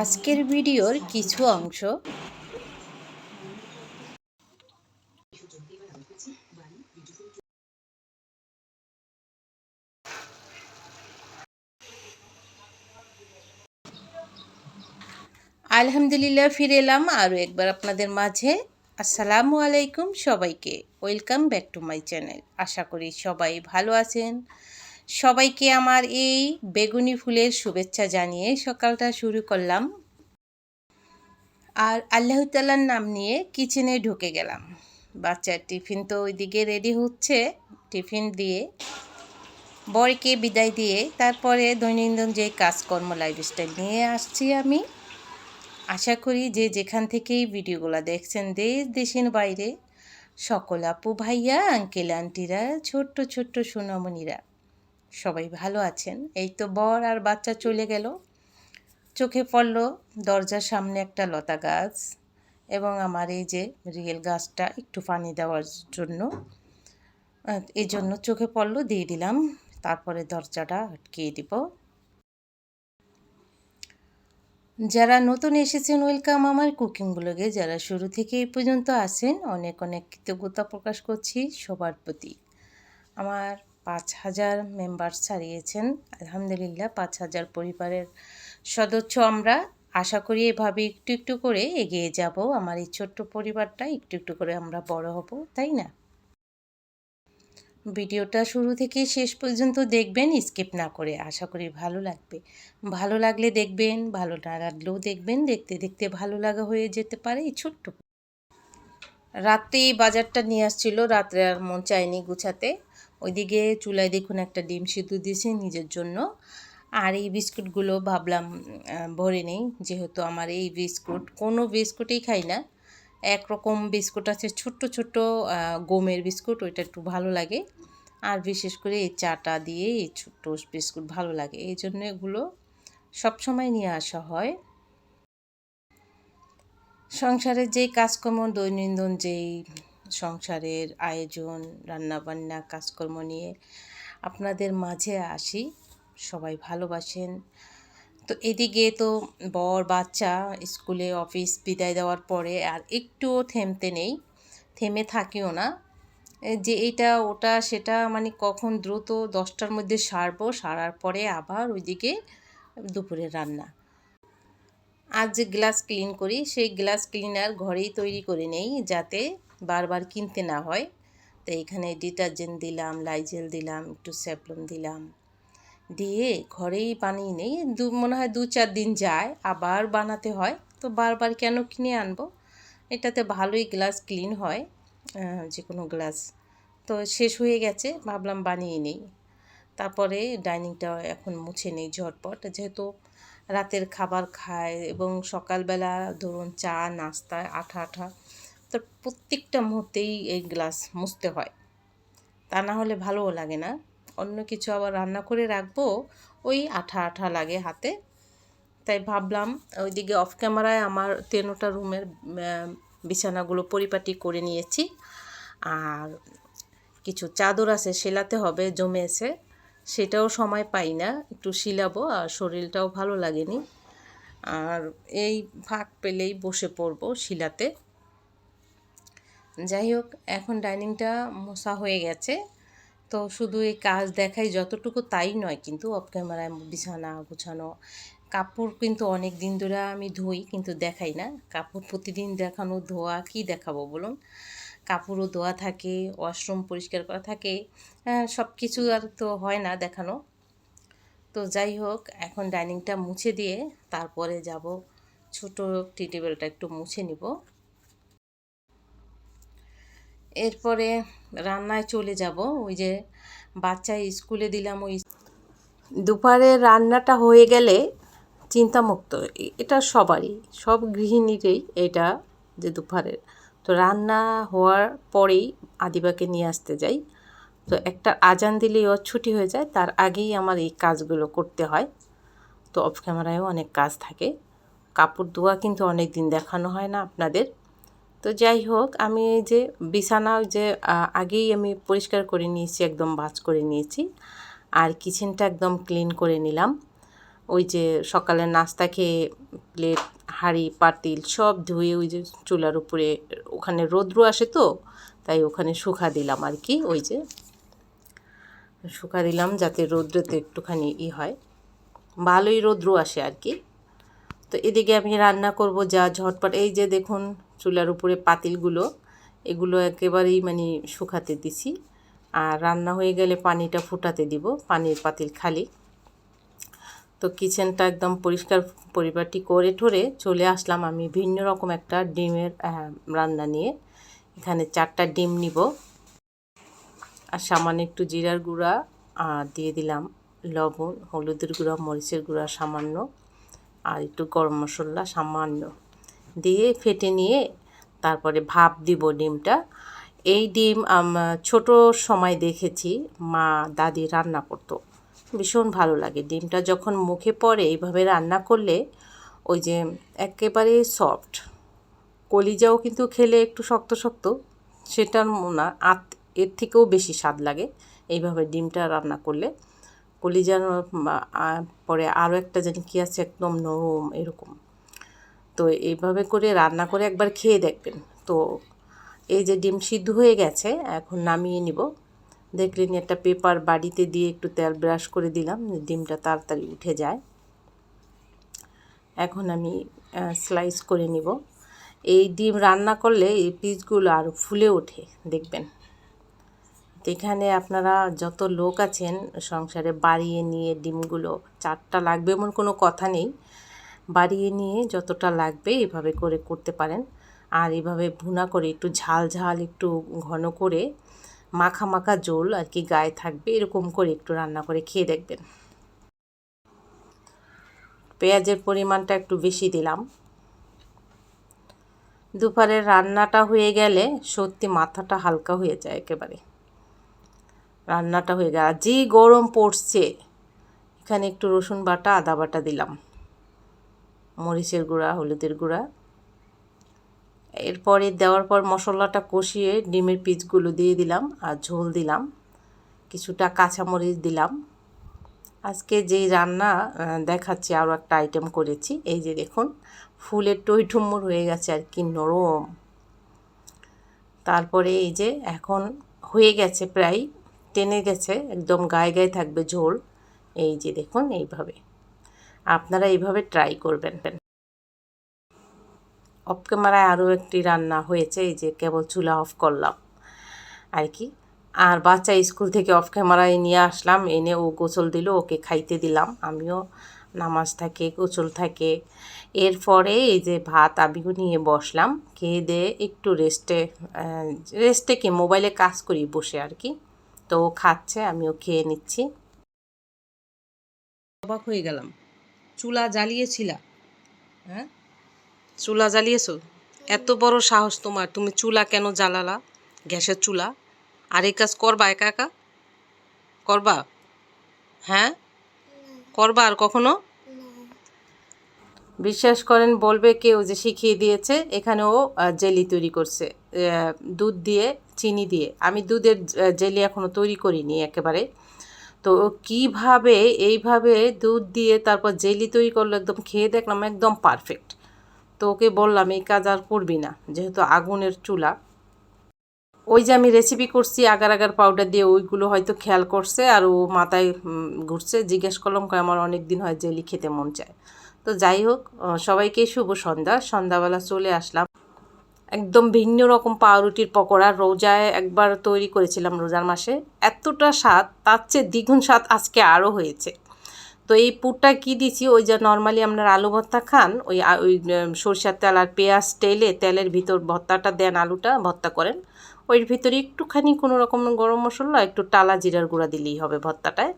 আজকের ভিডিওর কিছু অংশ। আলহামদুলিল্লাহ, ফিরে এলাম আরও একবার আপনাদের মাঝে। আসসালামু আলাইকুম সবাইকে। Welcome back to my channel. আশা করি সবাই ভালো আছেন। সবাইকে আমার এই বেগুনি ফুলের শুভেচ্ছা জানিয়ে সকালটা শুরু করলাম। আর আল্লাহ তাল্লার নাম নিয়ে কিচেনে ঢুকে গেলাম। বাচ্চার টিফিন তো ওইদিকে রেডি হচ্ছে। টিফিন দিয়ে বরকে বিদায় দিয়ে তারপরে দৈনন্দিন যে কাজকর্ম লাইফস্টাইল নিয়ে আসছি আমি। আশা করি যে যেখান থেকেই ভিডিওগুলো দেখছেন দেশ, দেশের বাইরে, সকল আপু ভাইয়া আঙ্কেল আন্টিরা ছোট্ট ছোট্ট সোনামণিরা সবাই ভালো আছেন। এই তো বর আর বাচ্চা চলে গেল। চোখে পড়ল দরজার সামনে একটা লতা গাছ এবং আমার এই যে রিয়েল গাছটা একটু পানি দেওয়ার জন্য। এই জন্য চোখে পড়ল, দিয়ে দিলাম। তারপরে দরজাটা আটকিয়ে দিব। যারা নতুন এসেছেন, ওয়েলকাম আমার কুকিং ব্লগে। যারা শুরু থেকে এই পর্যন্ত আসেন অনেক অনেক কৃতজ্ঞতা প্রকাশ করছি সবার প্রতি। আমার পাঁচ হাজার মেম্বার ছাড়িয়েছেন। আলহামদুলিল্লাহ, পাঁচ হাজার পরিবারের সদস্য আমরা। আশা করি এভাবে একটু একটু করে এগিয়ে যাব। আমার এই ছোট্ট পরিবারটা একটু একটু করে আমরা বড় হব, তাই না? ভিডিওটা শুরু থেকে শেষ পর্যন্ত দেখবেন, স্কিপ না করে। আশা করি ভালো লাগবে। ভালো লাগলে দেখবেন, ভালো না লাগলেও দেখবেন। দেখতে দেখতে ভালো লাগা হয়ে যেতে পারে এই ছোট্ট। রাত্রে এই বাজারটা নিয়ে আসছিল, রাত্রে আর মন চায়নি গুছাতে। ওইদিকে চুলায় দেখুন একটা ডিম সিদ্ধ দিয়েছি নিজের জন্য। আর এই বিস্কুটগুলো ভাবলাম ভরে নেই। যেহেতু আমার এই বিস্কুট, কোনো বিস্কুটই খাই না। একরকম বিস্কুট আছে, ছোট্ট ছোট্ট গমের বিস্কুট, ওইটা একটু ভালো লাগে। আর বিশেষ করে এই চাটা দিয়ে এই ছোট্ট বিস্কুট ভালো লাগে। এই জন্য এগুলো সবসময় নিয়ে আসা হয়। সংসারের যেই কাজকর্ম, দৈনন্দিন যেই সংসারের আয়োজন, রান্নাবান্না, কাজকর্ম নিয়ে আপনাদের মাঝে আসি। সবাই ভালোবাসেন। তো এদিকে তো বর, বাচ্চা স্কুলে অফিস বিদায় দেওয়ার পরে আর একটুও থেমতে নেই। থেমে থাকিও না। যে এটা ওটা, সেটা মানে কখন দ্রুত দশটার মধ্যে সারবো, সারার পরে আবার ওইদিকে দুপুরে রান্না। আজ যে গ্লাস ক্লিন করি। সেই গ্লাস ক্লিনার ঘরেই তৈরি করে নেই যাতে বারবার কিনতে না হয়। তো এখানে ডিটারজেন্ট দিলাম, লাইজেল দিলাম, একটু স্যাপলন দিলাম। দিয়ে ঘরেই বানিয়ে নেই, দু, মনে হয় দু চার দিন যায়, আবার বানাতে হয়। তো বারবার কেন কিনে আনব? এটাতে ভালোই গ্লাস ক্লিন হয় যে কোনো গ্লাস। তো শেষ হয়ে গেছে, ভাবলাম বানিয়ে নেই। তারপরে ডাইনিংটা এখন মুছে নেই ঝটপট। যেহেতু রাতের খাবার খায় এবং সকালবেলা ধরুন চা নাস্তায় আঠা আঠা তো প্রত্যেকটা মুহূর্তেই এই গ্লাস মুছতে হয়। তা না হলে ভালোও লাগে না। অন্য কিছু আবার রান্না করে রাখব, ওই আঠা আঠা লাগে হাতে। তাই ভাবলাম ওইদিকে অফ ক্যামেরায় আমার তেনোটা রুমের বিছানাগুলো পরিপাটি করে নিয়েছি। আর কিছু চাদর আছে, সেলাতে হবে, জমেছে। সেটাও সময় পাই না, একটু শিলাবো আর শরীরটাও ভালো লাগেনি। আর এই ফাঁক পেলেই বসে পড়ব শিলাতে। যাই হোক, এখন ডাইনিংটা মোছা হয়ে গেছে। তো শুধু এই কাজ দেখাই যতটুকু তাই নয়, কিন্তু অফ ক্যামেরায় বিছানা গুছানো। কাপড় কিন্তু অনেক দিন ধরে আমি ধুই, কিন্তু দেখাই না। কাপড় প্রতিদিন দেখানো ধোয়া, কি দেখাবো বলুন? কাপড়ও ধোয়া থাকে ওয়াশরুম পরিষ্কার করা থাকে সব কিছু আর তো হয় না দেখানো। তো যাই হোক, এখন ডাইনিংটা মুছে দিয়ে তারপরে যাব, ছোট টি টেবিলটা একটু মুছে নিব। এরপরে রান্নায় চলে যাব। ওই যে বাচ্চা স্কুলে দিলাম ওই দুপুরে রান্নাটা হয়ে গেলে চিন্তামুক্ত। এটা সবারই, সব গৃহিণীরই এটা যে দুপুরের তো রান্না হওয়ার পরেই আদিবাকে নিয়ে আসতে যাই। তো একটা আজান দিলেই ওর ছুটি হয়ে যায়, তার আগেই আমার এই কাজগুলো করতে হয়। তো অফ ক্যামেরায়ও অনেক কাজ থাকে। কাপড় ধোয়া কিন্তু অনেক দিন দেখানো হয় না আপনাদের। তো যাই হোক, আমি এই যে বিছানা যে আগেই আমি পরিষ্কার করে নিয়েছি, একদম বাজ করে নিয়েছি। আর কিচেনটা একদম ক্লিন করে নিলাম। ওই যে সকালের নাস্তা খেয়ে, প্লেট, হাঁড়ি, পাতিল সব ধুয়ে ওই যে চুলার উপরে, ওখানে রৌদ্র আসে তো, তাই ওখানে শুকা দিলাম আর কি, ওই যে। শুকা দিলাম যাতে রৌদ্রতে একটুখানি ই হয়। ভালোই রৌদ্র আসে আর কি। তো এদিকে আমি রান্না করব যা ঝটপট, এই যে দেখুন চুলার উপরে পাতিলগুলো, এগুলো একেবারেই মানে শুকাতে দিছি। আর রান্না হয়ে গেলে পানিটা ফুটাতে দিব, পানির পাতিল খালি। তো কিচেনটা একদম পরিষ্কার পরিপাটি করে ঠরে চলে আসলাম আমি ভিন্ন রকম একটা ডিমের রান্না নিয়ে। এখানে চারটা ডিম নিব। আর সামান্য একটু জিরার গুঁড়া আর দিয়ে দিলাম লবণ, হলুদের গুঁড়া, মরিচের গুঁড়া সামান্য, আর একটু গরম মশলা সামান্য। দিয়ে ফেটে নিয়ে তারপরে ভাপ দিব ডিমটা। এই ডিম ছোট সময় দেখেছি, মা, দাদি রান্না করতো। ভীষণ ভালো লাগে। ডিমটা যখন মুখে পড়ে, এইভাবে রান্না করলে ওই যে একেবারে সফট কলিজাও কিন্তু খেলে একটু শক্ত শক্ত, সেটার না, আত, এর থেকেও বেশি স্বাদ লাগে এইভাবে ডিমটা রান্না করলে। কলিজার পরে আরও একটা জানি কী আছে, একদম নরম, এরকম। তো এইভাবে করে রান্না করে একবার খেয়ে দেখবেন। তো এই যে ডিম সিদ্ধ হয়ে গেছে, এখন নামিয়ে নিব। দেখলেন একটা পেপার বাড়িতে দিয়ে একটু তেল ব্রাশ করে দিলাম ডিমটা তাড়াতাড়ি উঠে যায়। এখন আমি স্লাইস করে নিব। এই ডিম রান্না করলে এই পিসগুলো আরও ফুলে ওঠে, দেখবেন। এখানে আপনারা যত লোক আছেন, সংসারে বাড়িয়ে নিয়ে ডিমগুলো, চারটা লাগবে এমন কোনো কথা নেই। বাড়িয়ে নিয়ে যতটা লাগবে এভাবে করে করতে পারেন। আর এভাবে ভুনা করে একটু ঝাল ঝাল একটু ঘন করে মাখা মাখা জোল আর কি গায়ে থাকবে এরকম করে একটু রান্না করে খেয়ে দেখবেন। পেঁয়াজের পরিমাণটা একটু বেশি দিলাম। দুপুরের রান্নাটা হয়ে গেলে সত্যি মাথাটা হালকা হয়ে যায় একেবারে। রান্নাটা হয়ে গেল। যে গরম পড়ছে, এখানে একটু রসুন বাটা, আদা বাটা দিলাম। মরিচের গুঁড়া, হলুদের গুঁড়া। এরপরে দেওয়ার পর মশলাটা কষিয়ে ডিমের পিসগুলো দিয়ে দিলাম আর ঝোল দিলাম। কিছুটা কাঁচামরিচ দিলাম। আজকে যেই রান্না দেখাচ্ছি, আরও একটা আইটেম করেছি। এই যে দেখুন, ফুলের টইঠুম্মর হয়ে গেছে আর কি নরম। তারপরে এই যে এখন হয়ে গেছে প্রায়, টেনে গেছে, একদম গায়ে গায়ে থাকবে ঝোল। এই যে দেখুন, এইভাবে। আপনারা এইভাবে ট্রাই করবেন। অফ ক্যামেরায় আরও একটি রান্না হয়েছে, এই যে কেবল চুলা অফ করলাম। আর কি? আর বাচ্চা স্কুল থেকে অফ ক্যামেরায় নিয়ে আসলাম, এনে ও গোসল দিল, ওকে খাইতে দিলাম। আমিও নামাজ থাকে, গোসল থাকে। এরপরে এই যে ভাত আমিও নিয়ে বসলাম, খেয়ে দিয়ে একটু রেস্টে রেস্টে কি মোবাইলে কাজ করি বসে আর কি। তো ও খাচ্ছে, আমিও খেয়ে নিচ্ছি। অবাক হয়ে গেলাম। চুলা জ্বালিয়েছিলা। হ্যাঁ? চুলা জ্বালিয়েছো? এত বড় সাহস তোমার, তুমি চুলা কেন জ্বালালা? গ্যাসের চুলা? আর এই কাজ করবা একা একা? করবা? হ্যাঁ? করবা আর কখনো? বিশ্বাস করেন, বলবে কেউ যে শিখিয়ে দিয়েছে, এখানেও জেলি তৈরি করছে। দুধ দিয়ে, চিনি দিয়ে। আমি দুধের জেলি এখনও তৈরি করিনি একেবারে। তো কীভাবে এইভাবে দুধ দিয়ে তারপর জেলি তৈরি করল, একদম খেয়ে দেখলাম একদম পারফেক্ট তো ওকে বললাম, এই কাজ আর করবি না, যেহেতু আগুনের চুলা। ওই যে আমি রেসিপি করছি, আগার আগার পাউডার দিয়ে ওইগুলো হয়তো খেয়াল করছে, আর ও মাথায় ঘুরছে, জিজ্ঞেস করলাম আমার অনেক দিন হয় জেলি খেতে মন চায়। তো যাই হোক সবাইকে শুভ সন্ধ্যা। সন্ধ্যাবেলা চলে আসলাম। একদম ভিন্ন রকম পাউরুটির পকোড়া রোজায় একবার তৈরি করেছিলাম রোজার মাসে। এতটা স্বাদ, তার চেয়ে দ্বিগুণ স্বাদ আজকে আরও হয়েছে। তো এই পুরটা কি দিছি ওই যে নর্মালি আপনার আলু ভর্তা খান, ওই ওই সরষের তেল আর পেঁয়াজ তেলে তেলের ভিতর ভর্তাটা দেন আলুটা ভর্তা করেন। ওই ভিতরে একটুখানি কোনো রকম গরম মশলা, একটু টালা জিরার গুঁড়া দিলেই হবে ভর্তাটায়।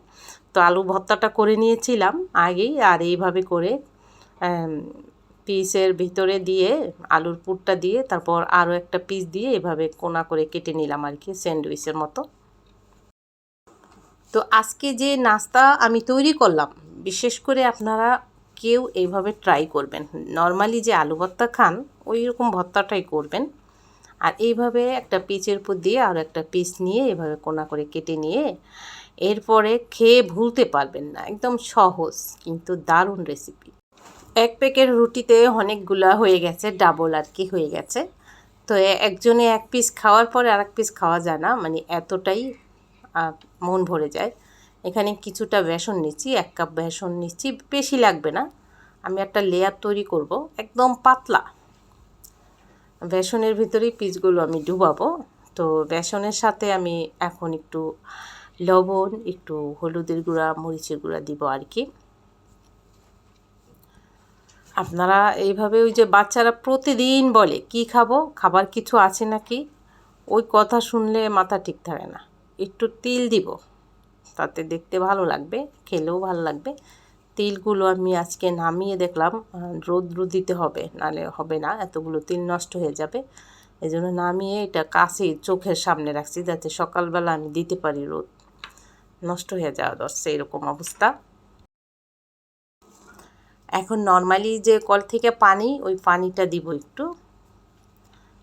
তো আলু ভর্তাটা করে নিয়েছিলাম আগেই আর এইভাবে করে পিসের ভিতরে দিয়ে, আলুর পুরটা দিয়ে, তারপর আরও একটা পিস দিয়ে এভাবে কোনা করে কেটে নিলাম আর কি, স্যান্ডউইচের মতো। তো আজকে যে নাস্তা আমি তৈরি করলাম, বিশেষ করে আপনারা কেউ এইভাবে ট্রাই করবেন। নর্মালি যে আলু ভর্তা খান ওই রকম ভর্তাটাই করবেন। আর এইভাবে একটা পিচের উপর দিয়ে আর একটা পিস নিয়ে এভাবে কোনা করে কেটে নিয়ে, এরপরে খেয়ে ভুলতে পারবেন না। একদম সহজ, কিন্তু দারুণ রেসিপি এক প্যাকেট রুটিতে অনেকগুলা হয়ে গেছে ডাবল আর কি হয়ে গেছে। তো একজনে এক পিস খাওয়ার পরে আর এক পিস খাওয়া যায় না মানে এতটাই মন ভরে যায়। এখানে কিছুটা বেসন নিচ্ছি, এক কাপ বেসন নিচ্ছি, বেশি লাগবে না। আমি একটা লেয়ার তৈরি করব, একদম পাতলা। বেসনের ভিতরেই পিসগুলো আমি ডুবাবো। তো বেসনের সাথে আমি এখন একটু লবণ, একটু হলুদের গুঁড়া, মরিচের গুঁড়া দিব আর কি। আপনারা এইভাবে ওই যে বাচ্চারা প্রতিদিন বলে, কি খাব? খাবার কিছু আছে নাকি? ওই কথা শুনলে মাথা ঠিক থাকে না। একটু তিল দিব, তাতে দেখতে ভালো লাগবে, খেলেও ভালো লাগবে। তিলগুলো আমি আজকে নামিয়ে দেখলাম, রৌদ্র দিতে হবে, নালে হবে না, এতগুলো তিল নষ্ট হয়ে যাবে। এই জন্য নামিয়ে এটা কাছে চোখের সামনে রাখছি, যাতে সকালবেলা আমি দিতে পারি রোদ। নষ্ট হয়ে যাওয়া দরছে এরকম অবস্থা। এখন নর্মালি যে কল থেকে পানি, ওই পানিটা দিব একটু।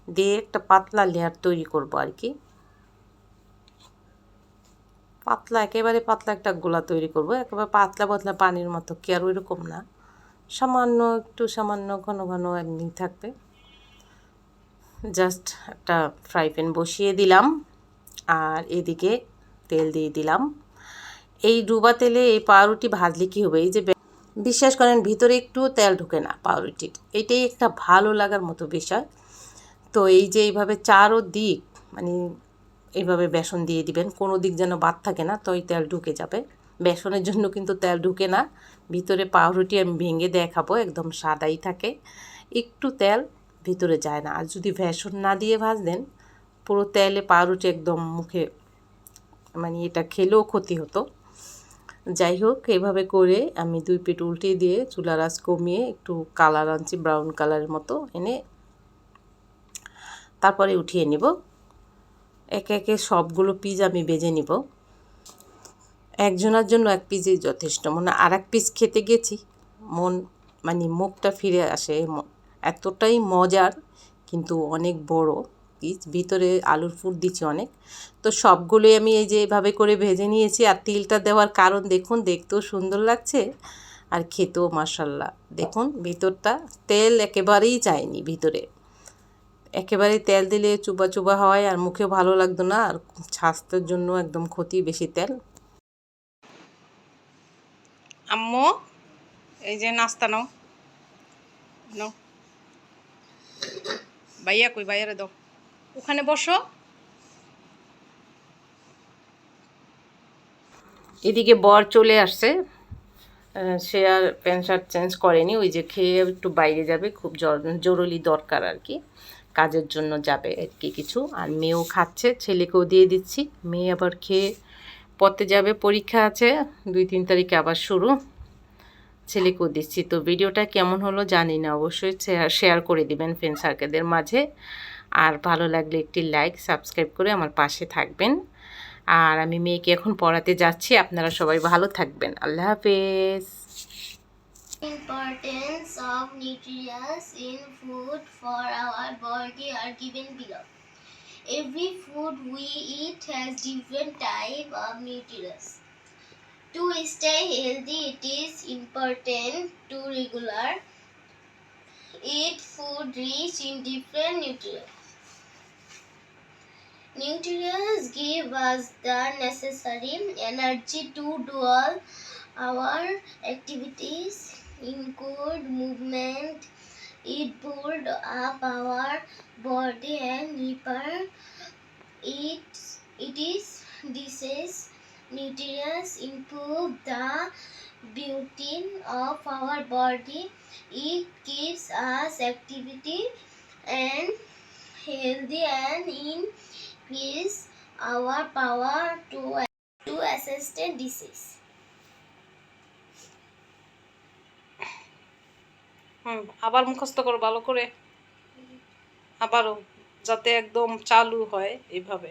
দিয়ে একটা পাতলা লেয়ার তৈরি করব আর কি। পাতলা, একেবারে পাতলা একটা গোলা তৈরি করব। একেবারে পাতলা পাতলা পানির মতো, কি আর ওইরকম না। সামান্য একটু, সামান্য ঘন ঘন এমনি থাকবে। জাস্ট একটা ফ্রাই প্যান বসিয়ে দিলাম। আর এদিকে তেল দিয়ে দিলাম। এই ডুবা তেলে এই পাউরুটি ভাজলে কী হবে? এই যে বিশ্বাস করেন ভিতরে একটু তেল ঢুকে না, পাউরুটির। এটাই একটা ভালো লাগার মতো বিষয়। তো এই যে এইভাবে চারো দিক মানে এইভাবে বেসন দিয়ে দিবেন, কোনো দিক যেন বাদ থাকে না, তো ওই তেল ঢুকে যাবে। বেসনের জন্য কিন্তু তেল ঢুকে না। ভিতরে পাউরুটি আমি ভেঙে দেখাবো, একদম সাদাই থাকে। একটু তেল ভিতরে যায় না। আর যদি বেসন না দিয়ে ভাজতেন, পুরো তেলে পাউরুটি একদম মুখে মানে এটা খেলেও ক্ষতি হতো। যাই হোক, এভাবে করে আমি দুই পেট উল্টে দিয়ে চুলার আঁচ কমিয়ে একটু কালার আনছি, ব্রাউন কালারের মতো এনে তারপরে উঠিয়ে নিব। একে একে সবগুলো পিস আমি বেজে নিব। একজনের জন্য এক পিসই যথেষ্ট। মানে আর এক পিস খেতে গেছি, মন মানে মুখটা ফিরে আসে। এতটাই মজার, কিন্তু অনেক বড়। পিস ভিতরে আলুর ফুট দিচ্ছি অনেক। তো সবগুলোই আমি এই যে এভাবে করে ভেজে নিয়েছি আর তিলটা দেওয়ার কারণ দেখুন, দেখতেও সুন্দর লাগছে আর খেতেও মাসাল্লাহ দেখুন, ভিতরটা তেল একেবারেই চায়নি ভিতরে। একেবারে তেল দিলে চুবা চুবা হয় আর মুখে ভালো লাগতো না আর স্বাস্থ্যের জন্য একদম ক্ষতি বেশি তেল। আম্মু, এই যে নাস্তা নাও। নাও। ভাইয়া কই? ভাইয়ারে দাও। ওখানে বসো। এদিকে বর চলে আসছে। সে আর প্যান্ট শার্ট চেঞ্জ করেনি, ওই যে খেয়ে একটু বাইরে যাবে, খুব জর- জরুরি দরকার আর কি। কাজের জন্য যাবে আর কি কিছু। আর মেয়েও খাচ্ছে, ছেলেকেও দিয়ে দিচ্ছি। মেয়ে আবার খেয়ে পথে যাবে, পরীক্ষা আছে। দুই তিন তারিখে আবার শুরু। ছেলেকেও দিচ্ছি তো ভিডিওটা কেমন হলো জানি না, অবশ্যই শেয়ার করে দিবেন ফ্রেন্ড সার্কেলদের মাঝে। আর ভালো লাগলে একটি লাইক সাবস্ক্রাইব করে আমার পাশে থাকবেন। আর আমি মেয়েকে এখন পড়াতে যাচ্ছি, আপনারা সবাই ভালো থাকবেন। আল্লাহ হাফেজ। Importance of nutrients in food for our body are given below. Every food we eat has different type of nutrients. To stay healthy, it is important to regular eat food rich in different nutrients. Nutrients give us the necessary energy to do all our activities, include movement, it build up our body and repair. It, it is disease nutrients improve the beauty of our body. It gives us activity and healthy and increase our power to to assist disease. আবার মুখস্থ করো ভালো করে আবারও যাতে একদম চালু হয় এইভাবে